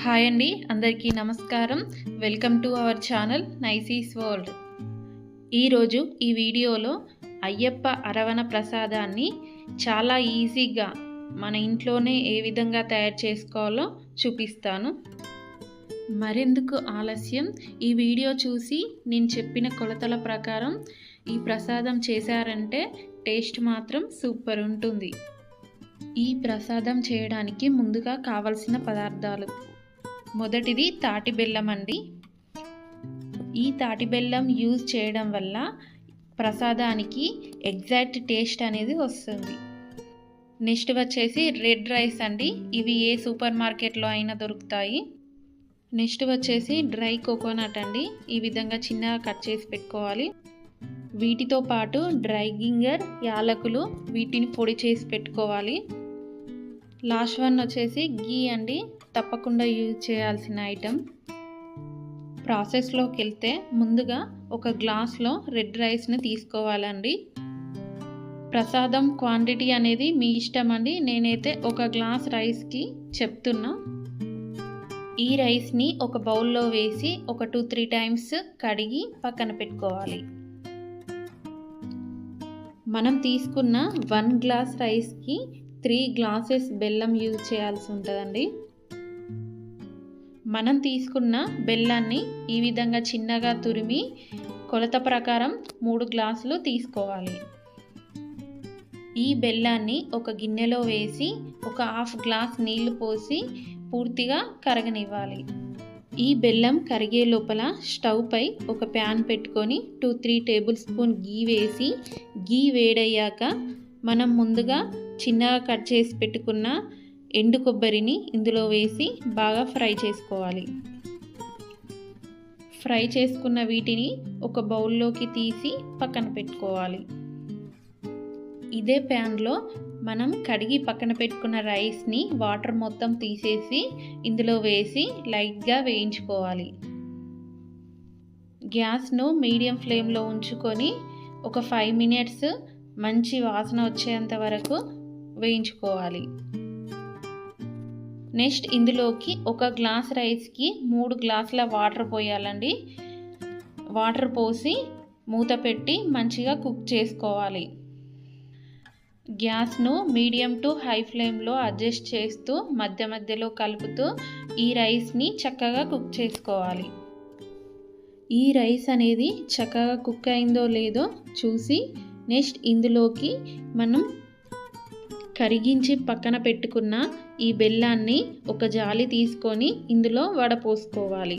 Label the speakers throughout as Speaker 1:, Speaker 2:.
Speaker 1: Hi అండి అందరికీ నమస్కారం welcome to our channel నైసీస్ world ఈరోజు ఈ వీడియోలో అయ్యప్ప అరవణ ప్రసాదాన్ని చాలా ఈజీగా మన ఇంట్లోనే ఏ విధంగా తయారు చేసుకోవాలో చూపిస్తాను మరెందుకు ఆలస్యం ఈ వీడియో చూసి నేను చెప్పిన కొలతల ప్రకారం ఈ ప్రసాదం చేశారంటే టేస్ట్ మాత్రం సూపర్ ఉంటుంది ఈ ప్రసాదం చేయడానికి ముందుగా కావలసిన పదార్థాలు మొదటిది తాటి బెల్లం అండి ఈ తాటి బెల్లం యూజ్ చేయడం వల్ల ప్రసాదానికి ఎగ్జాక్ట్ టేస్ట్ అనేది వస్తుంది నెక్స్ట్ వచ్చేసి రెడ్ రైస్ అండి ఇవి ఏ సూపర్ మార్కెట్లో అయినా దొరుకుతాయి నెక్స్ట్ వచ్చేసి డ్రై కోకోనట్ అండి ఈ విధంగా చిన్నగా కట్ చేసి పెట్టుకోవాలి వీటితో పాటు డ్రై గింగర్ యాలకులు వీటిని పొడి చేసి పెట్టుకోవాలి లాస్ట్ వన్ వచ్చేసి గీ అండి తప్పకుండా యూజ్ చేయాల్సిన ఐటెం ప్రాసెస్లోకి వెళ్తే ముందుగా ఒక గ్లాస్లో రెడ్ రైస్ని తీసుకోవాలండి ప్రసాదం క్వాంటిటీ అనేది మీ ఇష్టం అండి నేనైతే ఒక గ్లాస్ రైస్కి చెప్తున్నా ఈ రైస్ని ఒక బౌల్లో వేసి ఒక టూ త్రీ టైమ్స్ కడిగి పక్కన పెట్టుకోవాలి మనం తీసుకున్న వన్ గ్లాస్ రైస్కి త్రీ గ్లాసెస్ బెల్లం యూజ్ చేయాల్సి ఉంటుందండి మనం తీసుకున్న బెల్లాన్ని ఈ విధంగా చిన్నగా తురిమి కొలత ప్రకారం మూడు గ్లాసులు తీసుకోవాలి ఈ బెల్లాన్ని ఒక గిన్నెలో వేసి ఒక హాఫ్ గ్లాస్ నీళ్లు పోసి పూర్తిగా కరగనివ్వాలి ఈ బెల్లం కరిగే లోపల స్టవ్ పై ఒక ప్యాన్ పెట్టుకొని two three tablespoon ghee వేసి గీ వేడయ్యాక మనం ముందుగా చిన్నగా కట్ చేసి పెట్టుకున్న ఎండు కొబ్బరిని ఇందులో వేసి బాగా ఫ్రై చేసుకోవాలి ఫ్రై చేసుకున్న వీటిని ఒక బౌల్లోకి తీసి పక్కన పెట్టుకోవాలి ఇదే ప్యాన్లో మనం కడిగి పక్కన పెట్టుకున్న రైస్ని వాటర్ మొత్తం తీసేసి ఇందులో వేసి లైట్గా వేయించుకోవాలి గ్యాస్ను మీడియం ఫ్లేమ్లో ఉంచుకొని ఒక ఫైవ్ మినిట్స్ మంచి వాసన వచ్చేంత వరకు వేయించుకోవాలి నెక్స్ట్ ఇందులోకి ఒక గ్లాస్ రైస్కి మూడు గ్లాసుల వాటర్ పోయాలండి వాటర్ పోసి మూత పెట్టి మంచిగా కుక్ చేసుకోవాలి గ్యాస్ను మీడియం టు హై ఫ్లేమ్లో అడ్జస్ట్ చేస్తూ మధ్య మధ్యలో కలుపుతూ ఈ రైస్ని చక్కగా కుక్ చేసుకోవాలి ఈ రైస్ అనేది చక్కగా కుక్ అయిందో లేదో చూసి నెక్స్ట్ ఇందులోకి మనం కరిగించి పక్కన పెట్టుకున్న ఈ బెల్లాన్ని ఒక జాలి తీసుకొని ఇందులో వడపోసుకోవాలి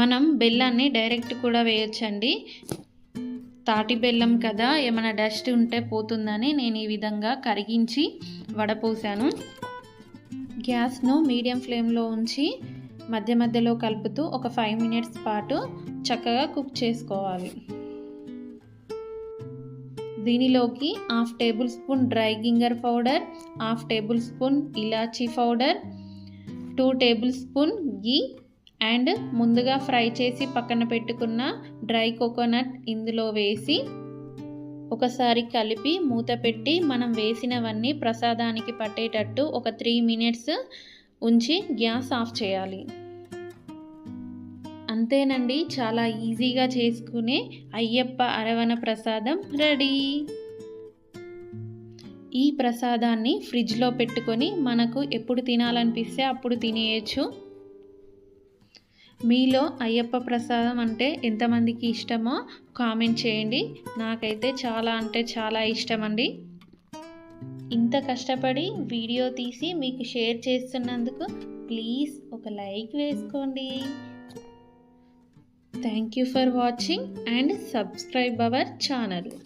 Speaker 1: మనం బెల్లాన్ని డైరెక్ట్ కూడా వేయొచ్చండి తాటి బెల్లం కదా ఏమైనా డస్ట్ ఉంటే పోతుందని నేను ఈ విధంగా కరిగించి వడపోసాను గ్యాస్ను మీడియం ఫ్లేమ్లో ఉంచి మధ్య మధ్యలో కలుపుతూ ఒక ఫైవ్ మినిట్స్ పాటు చక్కగా కుక్ చేసుకోవాలి దీనిలోకి half tablespoon dry ginger powder half tablespoon elaichi powder two tablespoon ghee and ముందుగా ఫ్రై చేసి పక్కన పెట్టుకున్న డ్రై కోకోనట్ ఇందులో వేసి ఒకసారి కలిపి మూత పెట్టి మనం వేసినవన్నీ ప్రసాదానికి పట్టేటట్టు ఒక త్రీ మినిట్స్ ఉంచి గ్యాస్ ఆఫ్ చేయాలి అంతేనండి చాలా ఈజీగా చేసుకునే అయ్యప్ప అరవణ ప్రసాదం రెడీ ఈ ప్రసాదాన్ని ఫ్రిడ్జ్లో పెట్టుకొని మనకు ఎప్పుడు తినాలనిపిస్తే అప్పుడు తినేయచ్చు మీలో అయ్యప్ప ప్రసాదం అంటే ఎంతమందికి ఇష్టమో కామెంట్ చేయండి నాకైతే చాలా అంటే చాలా ఇష్టం అండి ఇంత కష్టపడి వీడియో తీసి మీకు షేర్ చేస్తున్నందుకు ప్లీజ్ ఒక లైక్ వేసుకోండి Thank you for watching and subscribe our channel.